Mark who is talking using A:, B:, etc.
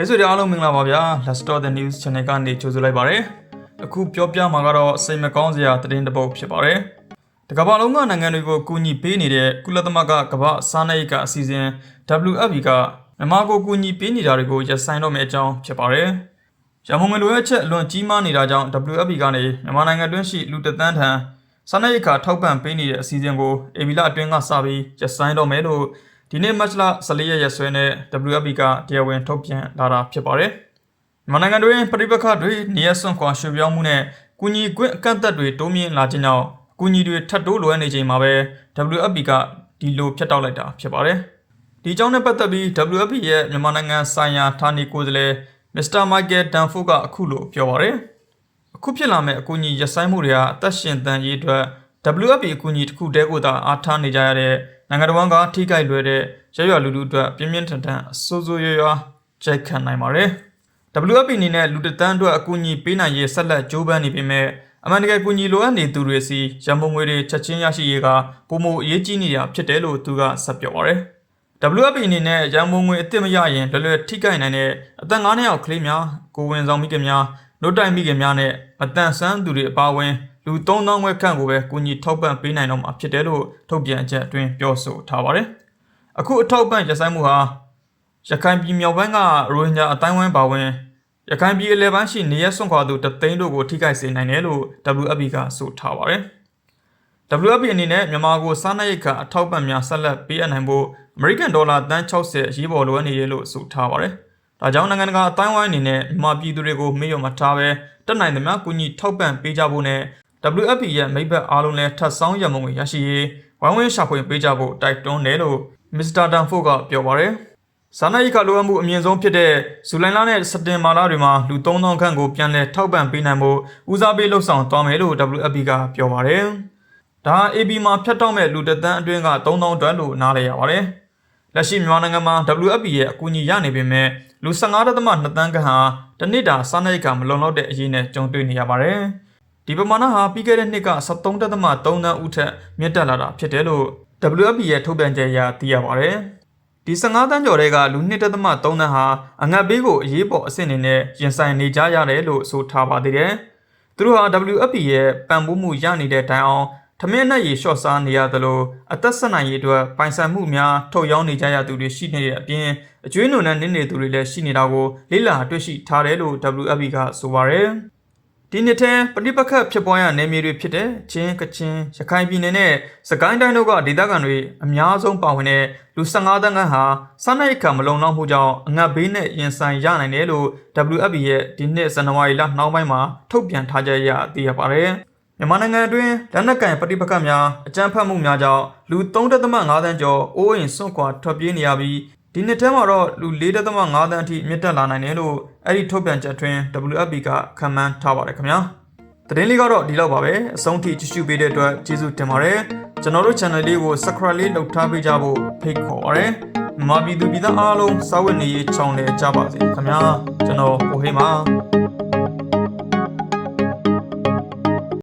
A: မိတ်ဆွေတွေအားလုံးမင်္ဂလာပါဗျာ Let's Start the News Channel ကနေကြိုဆိုလိုက်ပါရစေအခုပြောပြမှာကတော့စိတ်မကောင်းစရာသတင်းတစ်ပုဒ်ဖြစ်ပါတယ်တကမ္ဘာလုံးကနိုင်ငံတွေကိုကူညီပေးနေတဲ့ကုလသမဂ္ဂကမ္ဘာစားနပ်ရိက္ခာအစီအစဉ် WFP ကမြန်မာကိုကူညီပေးနေတာတွေကိုရပ်ဆိုင်းတော့မယ့်အကြောင်းဖြစ်ပါတယ်ရမုံငွေလိုအပ်ချက်အလွန်ကြီးမားနေတာကြောင့် WFP ကနေမြန်မာနိုင်ငံတွင်းရှိလူတစ်သန်းထံစားနပ်ရိက္ခာထောက်ပံ့ပေးနေတဲ့အစီအစဉ်ကိုအေဗီလာအတွင်းကစပြီးရပ်ဆိုင်းတော့မယ်လို့ ဒီနေ့မတ်လ14ရက်ရက်စွဲနဲ့ WFP ကတရားဝင်ထုတ်ပြန်လာတာဖြစ်ပါတယ်။မြန်မာနိုင်ငံတွင်ပြည်ပခတ်တွေနေရစွန့်ခွာရွှေ့ပြောင်းမှုနဲ့ကုညီကွင်းအကန့်အသတ်တွေတိုးမြင့်လာခြင်းကြောင့်ကုညီတွေထပ်တိုးလိုအပ်နေချိန်မှာပဲ WFP ကဒီလိုဖျက်တောက်လိုက်တာဖြစ်ပါတယ်။ဒီအကြောင်းနဲ့ပတ်သက်ပြီး WFP ရဲ့မြန်မာနိုင်ငံဆိုင်ရာဌာနေကိုယ်စားလှယ် Mr. Michael Danfo ကအခုလိုပြောပါတယ်။အခုဖြစ်လာမယ့်အကူအညီရပ်ဆိုင်းမှုတွေဟာအသက်ရှင်သန်ရေးအတွက် WFP အကူအညီတစ်ခုတည်းကိုသာအားထားနေကြရတဲ့ နိုင်ငံတော်ဝန်ကထိခိုက်လွယ်တဲ့ရရွယ်လူလူအတွက်ပြင်းပြင်းထန်ထန်အဆိုးဆိုးရွားရွားကြိုက်ခံနိုင်ပါတယ်။ WFP အနေနဲ့လူတစ်သန်းအတွက်အကူအညီပေးနိုင်ရေးဆက်လက်ကြိုးပမ်းနေပေမဲ့အမှန်တကယ်ကူညီလိုအပ်နေသူတွေစီရန်ပုံငွေတွေချက်ချင်းရရှိရေးကပုံမအရေးကြီးနေတာဖြစ်တယ်လို့သူကဆက်ပြောပါတယ်။ WFP အနေနဲ့ရန်ပုံငွေအစ်စ်မရရင်လွယ်လွယ်ထိခိုက်နိုင်တဲ့အသက်9နှစ်အောက်ကလေးများကိုဝင်ဆောင်မိခင်များနှုတ်တိုင်မိခင်များနဲ့မတန်ဆန်းသူတွေအပါအဝင် လူ3000ခွဲခန့်ကိုပဲကူညီထောက်ပံ့ပေးနိုင်တော့မှာဖြစ်တယ်လို့ထုတ်ပြန်ချက်အတွင်းပြောဆိုထားပါတယ်။အခုအထောက်ပံ့ရဆိုင်မှုဟာရခိုင်ပြည်မြောက်ပိုင်းကရိုဟင်ဂျာအတိုင်းဝိုင်းပါဝင်ရခိုင်ပြည်အလဲပိုင်းရှိနေရဆွန့်ခွာသူတသိန်းတို့ကိုထိခိုက်စေနိုင်တယ်လို့ WFP ကဆိုထားပါတယ်။ WFP အနေနဲ့မြန်မာကိုစားနပ်ရိက္ခာအထောက်ပံ့များဆက်လက်ပေးအပ်နိုင်ဖို့အမေရိကန်ဒေါ်လာတန်း60အရေးပေါ်လိုအပ်နေတယ်လို့ဆိုထားပါတယ်။ဒါကြောင့်နိုင်ငံတကာအတိုင်းဝိုင်းအနေနဲ့မြန်မာပြည်သူတွေကိုမေ့လျော့မထားဘဲတက်နိုင်သမျှကူညီထောက်ပံ့ပေးကြဖို့နဲ့ WFP ရဲ့မိဘအားလုံးလည်းထပ်ဆောင်ရမုံကိုရရှိရေးဝိုင်းဝန်းရှာဖွေပေးကြဖို့တိုက်တွန်းတယ်လို့ Mr. Danfo ကပြောပါတယ်။စားနပ်ရိက္ခာလိုအပ်မှုအမြင့်ဆုံးဖြစ်တဲ့ဇူလိုင်လနဲ့စက်တင်ဘာလတွေမှာလူ3000ခန့်ကိုပြန်လည်ထောက်ပံ့ပေးနိုင်ဖို့ဦးစားပေးလှုပ်ဆောင်သွားမယ်လို့ WFP ကပြောပါတယ်။ဒါဟာ AB မှာဖြတ်တောက်မဲ့လူတစ်သန်းအတွင်းက3000တွက်လို့နားလည်ရပါတယ်။လက်ရှိမြန်မာနိုင်ငံမှာ WFP ရဲ့အကူအညီရနေပေမဲ့လူ15.2သန်းခန့်ဟာတစ်နှစ်တာစားနပ်ရိက္ခာမလုံလောက်တဲ့အရေးနဲ့ကြုံတွေ့နေရပါတယ်။ ဒီပမာဏဟာပြီးခဲ့တဲ့နှစ်က73.3သန်းဦးထက်မြင့်တက်လာတာဖြစ်တယ်လို့ WFP ရဲ့ထုတ်ပြန်ချက်အရသိရပါတယ်။ဒီ15တန်းကျော်တွေကလူ2.3သန်းဟာအငတ်ဘေးကိုအရေးပေါ်အဆင့်အနေနဲ့ရင်ဆိုင်နေကြရတယ်လို့ဆိုထားပါသေးတယ်။သူတို့ဟာ WFP ရဲ့ပံ့ပိုးမှုရနေတဲ့တိုင်အောင်ထမင်းနဲ့ရေလျှော့စားနေရသလိုအသက်ဆက်နိုင်ရေးအတွက်ပိုင်ဆိုင်မှုများထုတ်ရောင်းနေကြရသူတွေရှိနေတဲ့အပြင်အကျွေးနုံနဲ့နင်းနေသူတွေလည်းရှိနေတာကိုလေ့လာတွေ့ရှိထားတယ်လို့ WFP ကဆိုပါတယ်။ ဒီနှစ်ထဲပဋိပက္ခဖြစ်ပွားရနယ်မြေတွေဖြစ်တဲ့ချင်းကချင်ရခိုင်ပြည်နယ်နဲ့စကိုင်းတိုင်းတို့ကဒေသခံတွေအများဆုံးပါဝင်တဲ့လူ15တန်းခန့်ဟာစားနပ်ရိက္ခာမလုံလောက်မှုကြောင့်အငတ်ဘေးနဲ့ရင်ဆိုင်ရနိုင်တယ်လို့ WFP ရဲ့ဒီနှစ်ဇန်နဝါရီလနှောင်းပိုင်းမှာထုတ်ပြန်ထားကြရသိရပါတယ်။မြန်မာနိုင်ငံအတွင်းလက်နက်ကင်ပဋိပက္ခများအကြမ်းဖက်မှုများကြောင့်လူ3.5သန်းကျော်အိုးအိမ်စွန့်ခွာထွက်ပြေးနေရပြီး ဒီနှစ်ထဲမှာတော့လူ4.5သန်းအထိမြင့်တက်လာနိုင်တယ်လို့အဲ့ဒီထုတ်ပြန်ချက်တွင် WFP ကခန့်မှန်းထားပါတယ်ခင်ဗျာသတင်းလေးကတော့ဒီလောက်ပါပဲအဆုံးထိကြည့်ရှုပေးတဲ့အတွက်ကျေးဇူးတင်ပါတယ်ကျွန်တော်တို့ channel လေးကို subscribe လေးလုပ်ထားပေးကြဖို့ဖိတ်ခေါ်ပါရစေမြန်မာပြည်သူပြည်သားအားလုံးစာဝတ်နေရေးချောင်းလည်ကြပါစေခင်ဗျာကျွန်တော်ကိုဟိန်းပါ